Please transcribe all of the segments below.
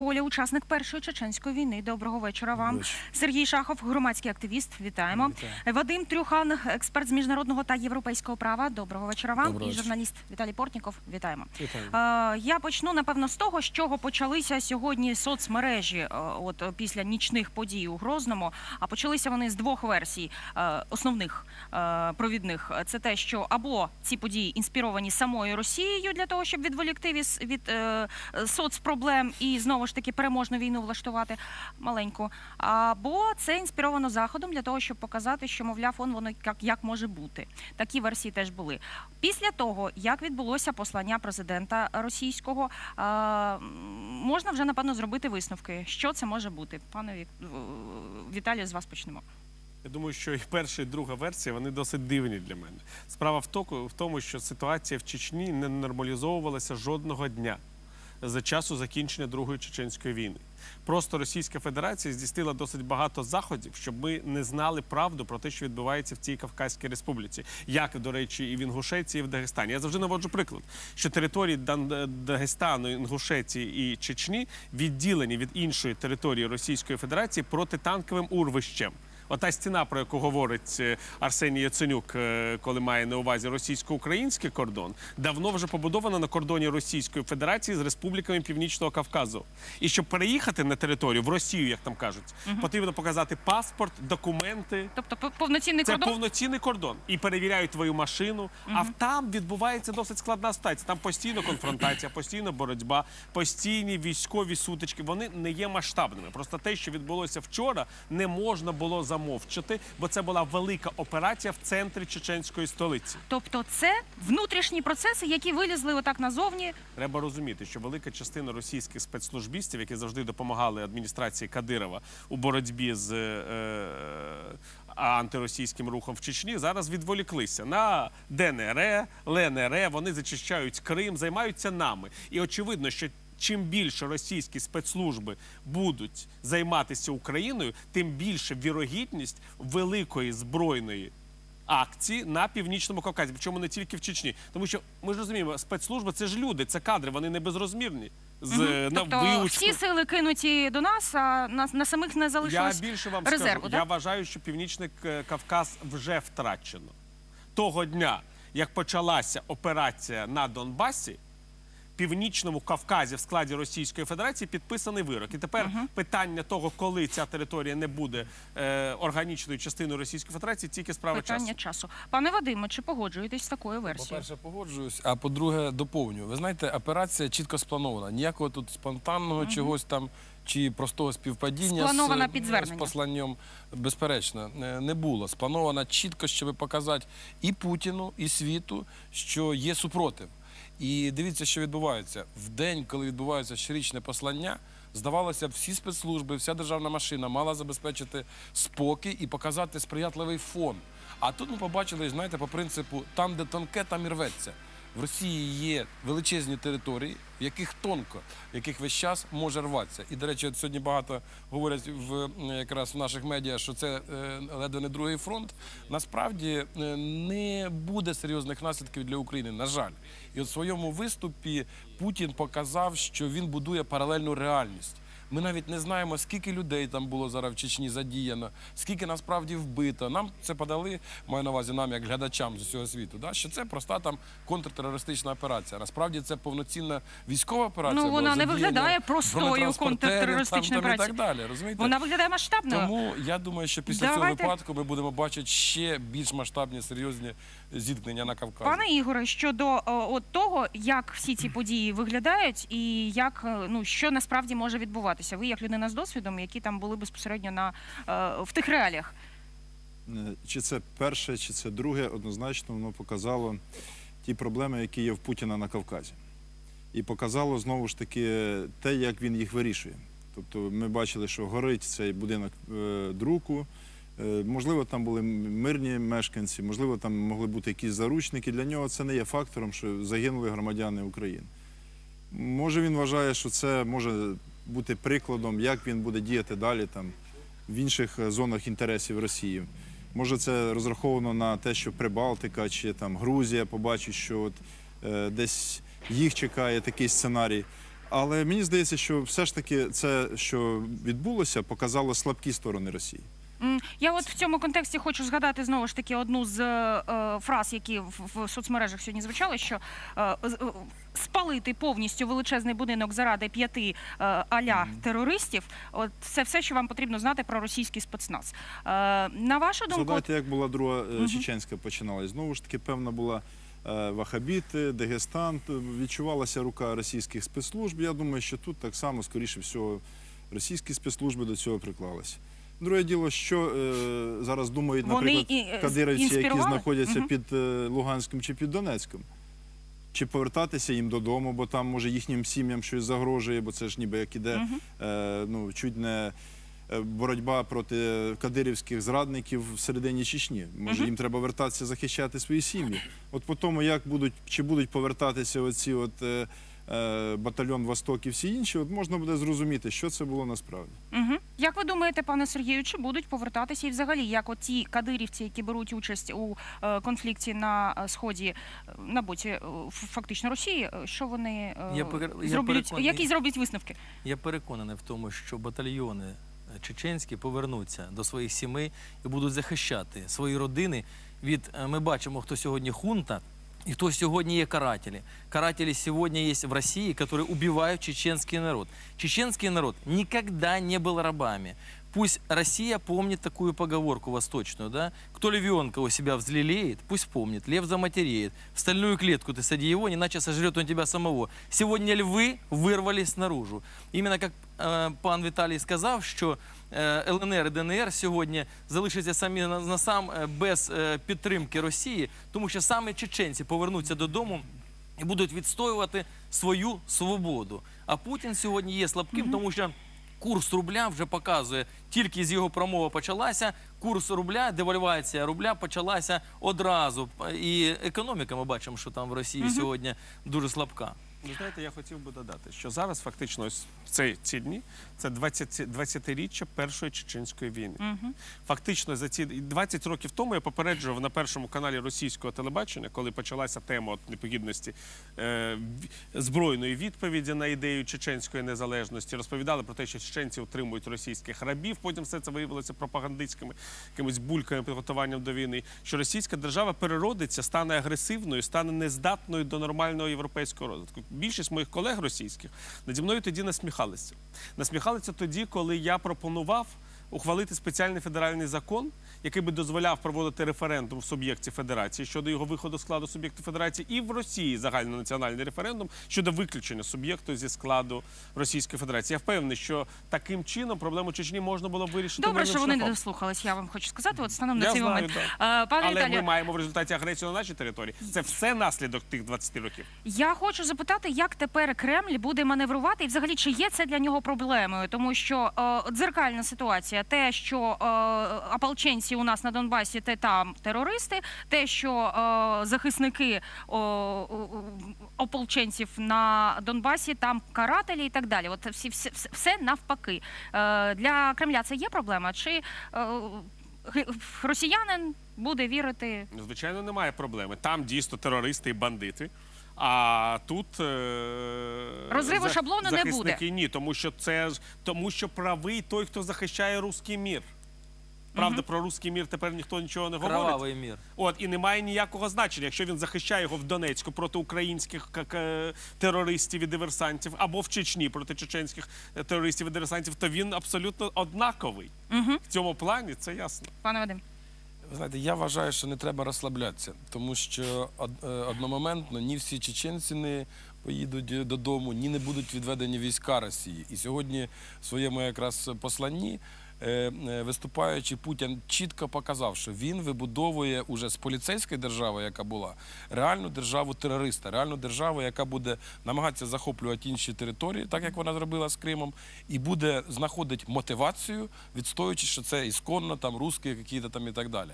Оля, учасник першої чеченської війни. Доброго вечора вам. Доброго. Сергій Шахов, громадський активіст. Вітаємо. Вітаю. Вадим Трюхан, експерт з міжнародного та європейського права. Доброго вечора вам. Доброго І журналіст Віталій Портніков. Вітаємо. Вітаю. Е, я почну напевно з того, з чого почалися сьогодні соцмережі. е, От після нічних подій у Грозному. А почалися вони з двох версій е, основних е, провідних. Це те, що або ці події інспіровані самою Росією для того, щоб відволікти від, від е, соцпроблем і знову ж таки переможну війну влаштувати маленьку. Або це інспіровано заходом для того, щоб показати, що мовляв, он воно як, як може бути. Такі версії теж були. Після того, як відбулося послання президента російського, е, можна вже напевно зробити висновки. Що це може бути? Пане Віталію, з вас почнемо. Я думаю, що і перша, і друга версія вони досить дивні для мене. Справа в тому, що ситуація в Чечні не нормалізовувалася жодного дня за часу закінчення Другої чеченської війни. Просто Російська Федерація здійснила досить багато заходів, щоб ми не знали правду про те, що відбувається в цій Кавказькій республіці, як до речі, і в Інгушеції, і в Дагестані. Я завжди наводжу приклад, що території Дан- Дагестану, Інгушеції і Чечні відділені від іншої території Російської Федерації протитанковим урвищем. Ота стіна, про яку говорить е, Арсеній Яценюк, е, коли має на увазі російсько-український кордон, давно вже побудована на кордоні Російської Федерації з республіками Північного Кавказу. І щоб переїхати на територію в Росію, як там кажуть, потрібно показати паспорт, документи. Тобто повноцінний Це кордон. повноцінний кордон. І перевіряють твою машину. А там відбувається досить складна ситуація. Там постійно конфронтація, постійно боротьба, постійні військові сутички. Вони не є масштабними. Просто те, що відбулося вчора, не можна було замовчати, бо це була велика операція в центрі чеченської столиці. Тобто, це внутрішні процеси, які вилізли отак назовні. Треба розуміти, що велика частина російських спецслужбістів, які завжди допомагали адміністрації Кадирова у боротьбі з е, антиросійським рухом в Чечні, зараз відволіклися на ДНР, ЛНР. Вони зачищають Крим, займаються нами. І очевидно, що чим більше російські спецслужби будуть займатися Україною, тим більше вірогідність великої збройної акції на північному Кавказі, причому не тільки в Чечні. Тому що ми ж розуміємо, спецслужби це ж люди, це кадри, вони не безрозмірні. З е, на Тобто виучку. всі сили кинуті до нас, а на, на самих не Я більше вам резерву. скажу. да? Я вважаю, що північний Кавказ вже втрачено. Того дня, як почалася операція на Донбасі, північному Кавказі в складі Російської Федерації підписаний вирок. І тепер питання того, коли ця територія не буде е, органічною частиною Російської Федерації, тільки справа Питання часу. часу. Пане Вадиме, чи погоджуєтесь з такою версією? По-перше, погоджуюсь, а по-друге, доповнюю. Ви знаєте, операція чітко спланована. Ніякого тут спонтанного чогось там чи простого співпадіння Спланована з, під з посланням, безперечно, не- не було. Спланована чітко, щоб показати і Путіну, і світу, що є супротив. І дивіться, що відбувається. В день, коли відбувається щорічне послання, здавалося, всі спецслужби, вся державна машина мала забезпечити спокій і показати сприятливий фон. А тут ми побачили, знаєте, по принципу, там, де тонке, там і рветься. В Росії є величезні території, в яких тонко, в яких весь час може рватися. І, до речі, от сьогодні багато говорять в якраз в наших медіа, що це е, ледве не другий фронт. Насправді е, не буде серйозних наслідків для України. На жаль, і от в своєму виступі Путін показав, що він будує паралельну реальність. Ми навіть не знаємо, скільки людей там було зараз в Чечні задіяно, скільки насправді вбито. Нам це подали, маю на увазі нам, як глядачам з усього світу. Да? Що це проста там контртерористична операція. Насправді це повноцінна військова операція. Ну, вона не виглядає простою контртерористичною операцією. І так далі. Розумієте? Вона виглядає масштабною. Тому я думаю, що після Давайте. цього випадку ми будемо бачити ще більш масштабні серйозні зіткнення на Кавказі. Пане Ігоре, щодо о, от того, як всі ці події виглядають, і як е, ну що насправді може відбуватися. Ви як людина з досвідом, які там були безпосередньо на е, в тих реаліях. Е, Чи це перше, чи це друге, однозначно воно показало ті проблеми, які є в Путіна на Кавказі. І показало знову ж таки те, як він їх вирішує. Тобто ми бачили, що горить цей будинок е, друку. Можливо, там були мирні мешканці, можливо, там могли бути якісь заручники. Для нього це не є фактором, що загинули громадяни України. Може, він вважає, що це може бути прикладом, як він буде діяти далі там, в інших е, зонах інтересів Росії. Може, це розраховано на те, що Прибалтика чи там Грузія побачить, що от, е, десь їх чекає такий сценарій. Але мені здається, що все ж таки це, що відбулося, показало слабкі сторони Росії. Я от в цьому контексті хочу згадати знову ж таки одну з е, фраз, які в, в соцмережах сьогодні звучали, що е, е, спалити повністю величезний будинок заради п'яти е, аля терористів. От це все, що вам потрібно знати про російський спецназ. Е, на вашу думку, Згадайте, як була друга е, чеченська починалась. Знову ж таки, певна була е, Вахабіти, Дагестан. Відчувалася рука російських спецслужб. Я думаю, що тут так само, скоріше всього, російські спецслужби до цього приклалися. Друге діло, що е, зараз думають, Вони наприклад, і, е, кадирівці, які інспірували? знаходяться Мгм. під е, Луганськом чи під Донецьком. Чи повертатися їм додому, бо там може їхнім сім'ям щось загрожує, бо це ж ніби як іде Мгм. е, ну, чуть не е, боротьба проти кадирівських зрадників всередині Чечні. Може, Мгм. їм треба вертатися захищати свої сім'ї. От по тому, як будуть чи будуть повертатися оці от, е, батальйон Восток і всі інші, от можна буде зрозуміти, що це було насправді. Угу. Як ви думаєте, пане Сергію, чи будуть повертатися і взагалі, як от ті кадирівці, які беруть участь у е, конфлікті на е, сході е, на боці е, фактично Росії, е, що вони е, Я пер- зроблять, переконаний. які зроблять висновки? Я переконаний в тому, що батальйони е, чеченські повернуться до своїх сімей і будуть захищати свої родини від. е, Ми бачимо, хто сьогодні хунта. И кто сегодня є каратели? Каратели сегодня есть в России, которые убивают чеченский народ. Чеченский народ никогда не был рабами. Пусть Россия помнит такую поговорку восточную, да? Кто львенка у себя взлелеет, пусть помнит, лев заматереет. В стальную клетку ты сади его, иначе сожрет он тебя самого. Сегодня львы вырвались наружу. Именно как пан Віталій сказав, що е, ЛНР і ДНР сьогодні залишаться самі на, сам е, без е, підтримки Росії, тому що саме чеченці повернуться додому і будуть відстоювати свою свободу. А Путін сьогодні є слабким, тому що. Курс рубля вже показує, тільки з його промови почалася. Курс рубля, девальвація рубля почалася одразу. І економіка, ми бачимо, що там в Росії сьогодні дуже слабка. Ви знаєте, я хотів би додати, що зараз фактично ось в ці, ці дні це 20, 20-річчя Першої чеченської війни. Угу. Фактично за ці 20 років тому я попереджував на першому каналі російського телебачення, коли почалася тема от непогідності е, збройної відповіді на ідею чеченської незалежності. Розповідали про те, що чеченці утримують російських рабів. Потім все це виявилося пропагандистськими якимись бульками підготуванням до війни. Що російська держава переродиться, стане агресивною, стане нездатною до нормального європейського розвитку. Більшість моїх колег російських наді мною тоді насміхалися. Насміхалися тоді, коли я пропонував ухвалити спеціальний федеральний закон, який би дозволяв проводити референдум в суб'єкті федерації щодо його виходу складу суб'єкту федерації, і в Росії загальнонаціональний референдум щодо виключення суб'єкту зі складу Російської Федерації. Я впевнений, що таким чином проблему Чечні можна було б вирішити. Добре, що вони не дослухались. Я вам хочу сказати. От станом на Я цей знаю, момент, да. Е, пане Але Віталію, ми маємо в результаті агресію на нашій території. Це все наслідок тих 20 років. Я хочу запитати, як тепер Кремль буде маневрувати, і взагалі чи є це для нього проблемою, тому що е, дзеркальна ситуація, те, що е, ополченці у нас на Донбасі, те там терористи, те, що е, захисники о, ополченців на Донбасі, там карателі і так далі. От всі все, все, навпаки. Е, для Кремля це є проблема? Чи е, росіянин буде вірити? Звичайно, немає проблеми. Там дійсно терористи і бандити. А тут е, Розриву за- шаблону не захисники ні, тому що це ж тому, що правий той, хто захищає руський мір. Правда, про руський мір тепер ніхто нічого не говорить. Кровавий мір. От і немає ніякого значення, якщо він захищає його в Донецьку проти українських е, терористів і диверсантів, або в Чечні проти чеченських е, терористів і диверсантів, то він абсолютно однаковий. Угу. В цьому плані це ясно. Пане Вадим. Ви знаєте, я вважаю, що не треба розслаблятися, тому що е, одномоментно ні всі чеченці не поїдуть додому, ні не будуть відведені війська Росії. І сьогодні в своєму якраз посланні. Е, е, Виступаючи, Путін чітко показав, що він вибудовує уже з поліцейської держави, яка була, реальну державу терориста, реальну державу, яка буде намагатися захоплювати інші території, так як вона зробила з Кримом, і буде знаходити мотивацію, відстоюючи, що це ісконно, там русські якісь там і так далі.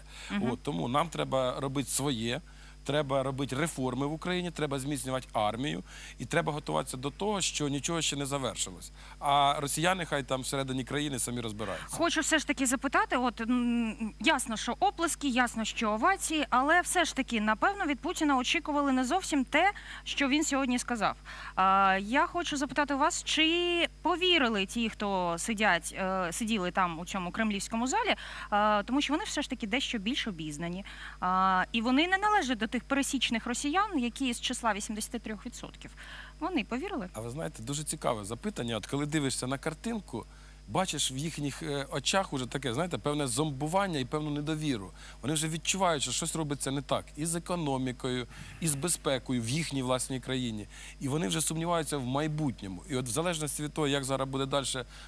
От тому нам треба робити своє. Треба робити реформи в Україні, треба зміцнювати армію, і треба готуватися до того, що нічого ще не завершилось. А росіяни хай там всередині країни самі розбираються. Хочу все ж таки запитати: от ясно, що оплески, ясно, що овації, але все ж таки, напевно, від Путіна очікували не зовсім те, що він сьогодні сказав. А, я хочу запитати вас, чи повірили ті, хто сидять, е, сиділи там у цьому кремлівському залі, тому що вони все ж таки дещо більш обізнані. І вони не належать до тих пересічних росіян, які з числа 83%. Вони повірили? А ви знаєте, дуже цікаве запитання. От коли дивишся на картинку, бачиш в їхніх е, очах уже таке, знаєте, певне зомбування і певну недовіру. Вони вже відчувають, що щось робиться не так і з економікою, і з безпекою в їхній власній країні. І вони вже сумніваються в майбутньому. І от в залежності від того, як зараз буде далі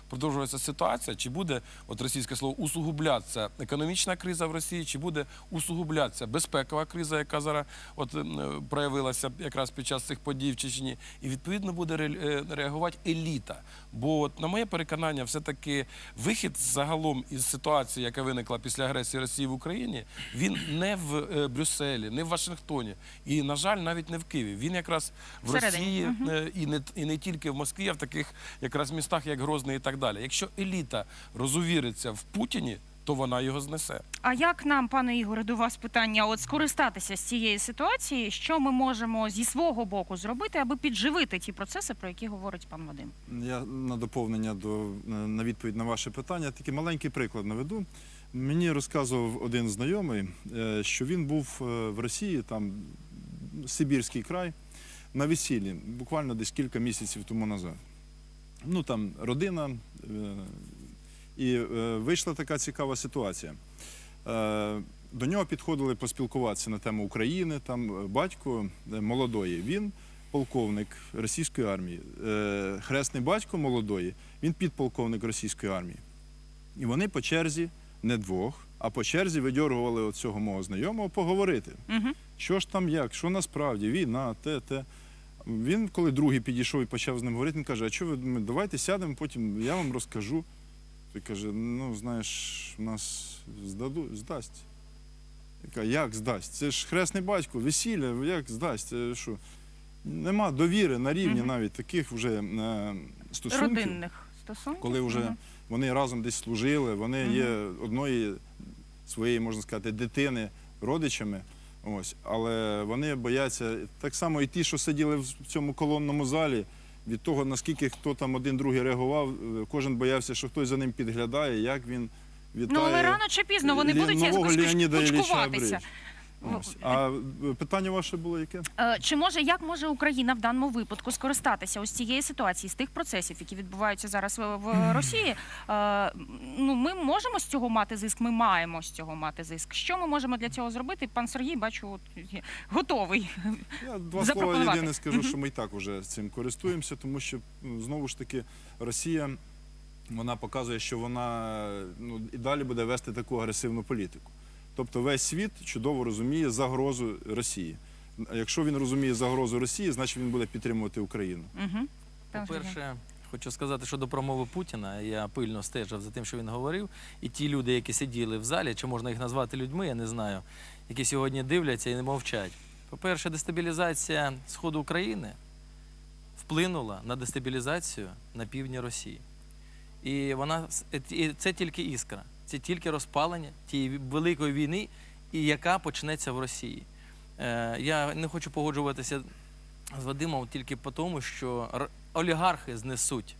продовжуватися ситуація, чи буде от російське слово усугублятися економічна криза в Росії, чи буде усугублятися безпекова криза, яка зараз от ем, проявилася якраз під час цих подій в Чечні, і відповідно буде е, реагувати еліта. Бо, от, на моє переконання, все-таки вихід загалом із ситуації, яка виникла після агресії Росії в Україні, він не в е, Брюсселі, не в Вашингтоні, і, на жаль, навіть не в Києві. Він якраз в Всередині. Росії е, і не і не тільки в Москві, а в таких якраз містах, як Грозний і так далі. Якщо еліта розувіриться в Путіні, то вона його знесе. А як нам, пане Ігоре, до вас питання, от скористатися з цієї ситуації, що ми можемо зі свого боку зробити, аби підживити ті процеси, про які говорить пан Вадим? Я на доповнення до на відповідь на ваше питання такий маленький приклад наведу. Мені розказував один знайомий, е, що він був е, в Росії, там Сибірський край, на весіллі, буквально десь кілька місяців тому назад. Ну там родина, е, і е, вийшла така цікава ситуація. Е, До нього підходили поспілкуватися на тему України. Там е, батько молодої. Він полковник російської армії. Хресний батько молодої, він підполковник російської армії. І вони по черзі, не двох, а по черзі видьоргували от цього мого знайомого поговорити. Угу. Що ж там як, що насправді, війна, те, те. Він, коли другий підійшов і почав з ним говорити, він каже: А що ви давайте сядемо, потім я вам розкажу. Той каже: ну, знаєш, нас здаду, здасть. Я кажу, як здасть? Це ж хресний батько, весілля, як здасть? Це що? Нема довіри на рівні Мгм. навіть таких вже е, стосунків Родинних стосунків. коли вже Мгм. вони разом десь служили, вони Мгм. є одної своєї, можна сказати, дитини родичами. Ось, але вони бояться так само і ті, що сиділи в цьому колонному залі. Від того, наскільки хто там один другий реагував, е, кожен боявся, що хтось за ним підглядає, як він вітає. Ну але рано чи пізно вони будуть нового Леоніда Ілліча кучкуватися. Брежнєва. Ось. А е, питання ваше було яке? Е, Чи може як може Україна в даному випадку скористатися ось цієї ситуації з тих процесів, які відбуваються зараз в, в Росії? Е, Ну ми можемо з цього мати зиск. Ми маємо з цього мати зиск. Що ми можемо для цього зробити? Пан Сергій, бачу, от, готовий. Я два слова єдине скажу, що ми і так вже цим користуємося, тому що знову ж таки Росія вона показує, що вона ну, і далі буде вести таку агресивну політику. Тобто весь світ чудово розуміє загрозу Росії. Якщо він розуміє загрозу Росії, значить він буде підтримувати Україну. Угу. По-перше, хочу сказати, що до промови Путіна я пильно стежив за тим, що він говорив. І ті люди, які сиділи в залі, чи можна їх назвати людьми, я не знаю, які сьогодні дивляться і не мовчать. По-перше, дестабілізація сходу України вплинула на дестабілізацію на півдні Росії. І вона і це тільки іскра, це тільки розпалення тієї великої війни, і яка почнеться в Росії. Е, я не хочу погоджуватися з Вадимом тільки по тому, що олігархи знесуть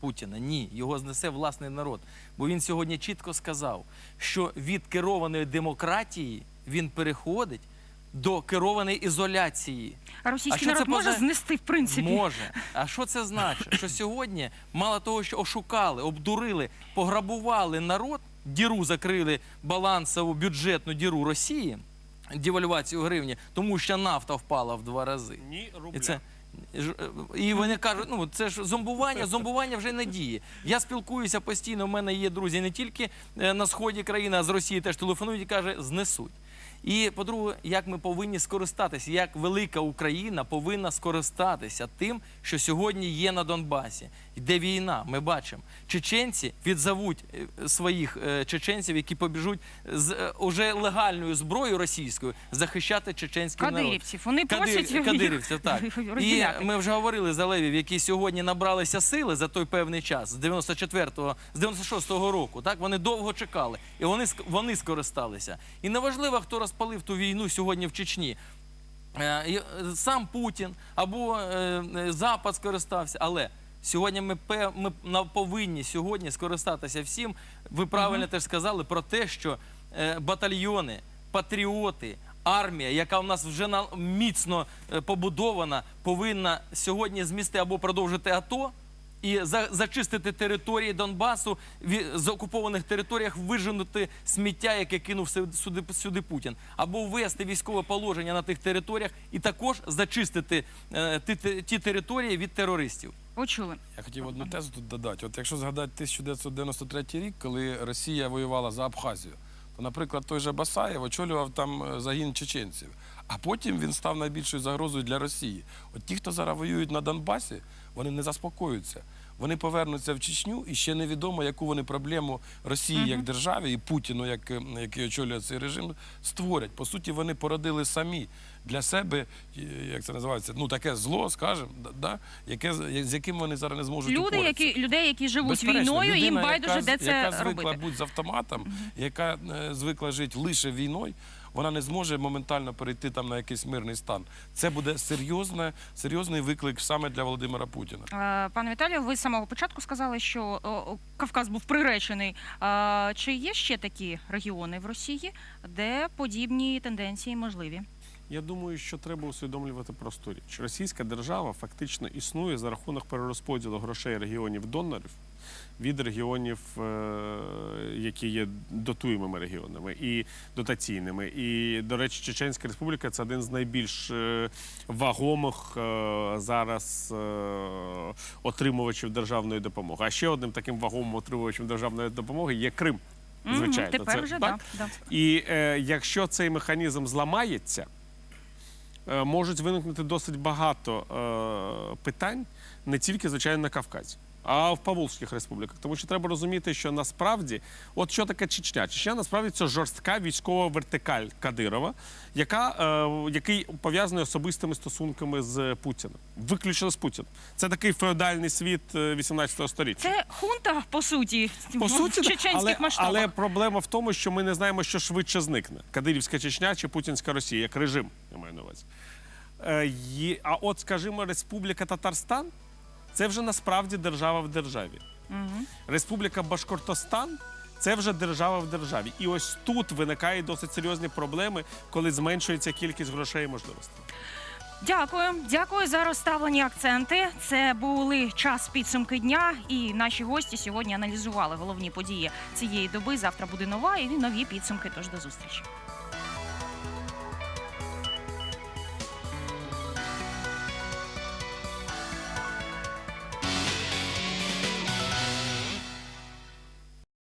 Путіна. Ні, його знесе власний народ. Бо він сьогодні чітко сказав, що від керованої демократії він переходить до керованої ізоляції. А А російський це народ може поза- знести в принципі. Може. А що це значить? Що сьогодні, мало того, що ошукали, обдурили, пограбували народ, діру закрили балансову бюджетну діру Росії, девальвацію гривні, тому що нафта впала в два рази. Ні, рубля. І це ж- і вони кажуть, ну це ж зомбування, зомбування вже не діє. Я спілкуюся постійно. У мене є друзі не тільки е, на сході країни, а з Росії теж телефонують і каже, знесуть. І по-друге, як ми повинні скористатися, як велика Україна повинна скористатися тим, що сьогодні є на Донбасі. Йде війна, ми бачимо. Чеченці відзовуть е, своїх е, чеченців, які побіжуть з е, уже легальною зброєю російською захищати чеченський народ. Кадирівців. Вони просять кадирівців, так. І ми вже говорили за левів, які сьогодні набралися сили за той певний час, з 94-го, з 96-го року. Так вони довго чекали, і вони вони скористалися. І неважливо, хто розпалив ту війну сьогодні в Чечні. Сам Путін або Запад скористався, але. Сьогодні ми, ми повинні сьогодні скористатися всім. Ви правильно теж сказали про те, що е, батальйони, патріоти, армія, яка в нас вже міцно е, побудована, повинна сьогодні змісти або продовжити АТО і за, зачистити території Донбасу ві- з окупованих територіях, виженути сміття, яке кинув сюди, сюди Путін, або ввести військове положення на тих територіях і також зачистити е, ті- ті території від терористів. Почули. Я хотів одну тезу тут додати. От якщо згадати 1993 рік, коли Росія воювала за Абхазію, то, наприклад, той же Басаєв очолював там е, загін чеченців. А потім він став найбільшою загрозою для Росії. От ті, хто зараз воюють на Донбасі, вони не заспокоюються. Вони повернуться в Чечню, і ще невідомо, яку вони проблему Росії як державі і Путіну, як, е, який очолює цей режим, створять. По суті, вони породили самі для себе, е, як це називається, ну таке зло, скажімо, да, яке, з- яким вони зараз не зможуть Люди, упоратися. які людей, які живуть Безперечно, війною, їм байдуже, яка, де це яка звикла робити. бути з автоматом, яка е, звикла жити лише війною, вона не зможе моментально перейти там на якийсь мирний стан. Це буде серйозне, серйозний виклик саме для Володимира Путіна. Е, Пане Віталію, ви з самого початку сказали, що Кавказ був приречений. Е, Чи є ще такі регіони в Росії, де подібні тенденції можливі? Я думаю, що треба усвідомлювати просту річ. Російська держава фактично існує за рахунок перерозподілу грошей регіонів донорів від регіонів, е, які є дотуємими регіонами і дотаційними. І, до речі, Чеченська Республіка це один з найбільш е, вагомих е, зараз отримувачів державної допомоги. А ще одним таким вагомим отримувачем державної допомоги є Крим. Звичайно, Тепер це вже так. Да, да. І е, якщо цей механізм зламається, е, можуть виникнути досить багато е, питань не тільки, звичайно, на Кавказі. А в Павловських республіках, тому що треба розуміти, що насправді, от що таке Чечня? Чечня насправді це жорстка військова вертикаль Кадирова, яка, е, який пов'язаний особистими стосунками з Путіним, виключно з Путіним. Це такий феодальний світ е, 18 століття. Це хунта, по суті, По в суті, чеченських але, масштабах. але проблема в тому, що ми не знаємо, що швидше зникне: Кадирівська Чечня чи Путінська Росія, як режим, я маю на увазі. Е, а от, скажімо, Республіка Татарстан це вже насправді держава в державі. Республіка Башкортостан це вже держава в державі. І ось тут виникають досить серйозні проблеми, коли зменшується кількість грошей і можливостей. Дякую, дякую за розставлені акценти. Це були час підсумки дня, і наші гості сьогодні аналізували головні події цієї доби. Завтра буде нова і нові підсумки. Тож до зустрічі.